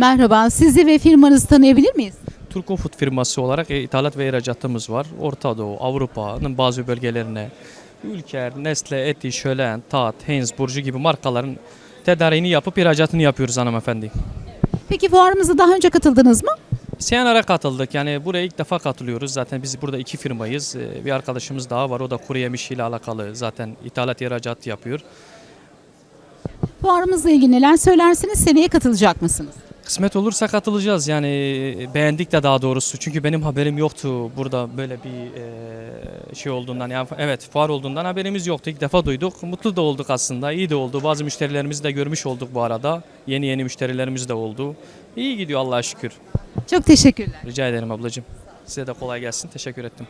Merhaba, sizi ve firmanızı tanıyabilir miyiz? Turko Food firması olarak e, ithalat ve ihracatımız var. Orta Doğu, Avrupa'nın bazı bölgelerine Ülker, Nestle, Eti, Şölen, Tat, Heinz, Burcu gibi markaların tedariğini yapıp ihracatını yapıyoruz hanımefendi. Peki fuarımıza daha önce katıldınız mı? CNR'a katıldık. Yani buraya ilk defa katılıyoruz. Zaten biz burada iki firmayız. Ee, Bir arkadaşımız daha var. O da kuru yemiş ile alakalı zaten ithalat ihracat yapıyor. Fuarımızla ilgili neler söylersiniz? Seneye katılacak mısınız? Kısmet olursa katılacağız. Yani e, beğendik de daha doğrusu. Çünkü benim haberim yoktu burada böyle bir e, şey olduğundan. Yani evet fuar olduğundan haberimiz yoktu. İlk defa duyduk. Mutlu da olduk aslında. İyi de oldu. Bazı müşterilerimizi de görmüş olduk bu arada. Yeni yeni müşterilerimiz de oldu. İyi gidiyor Allah'a şükür. Çok teşekkürler. Rica ederim ablacığım. Size de kolay gelsin. Teşekkür ettim.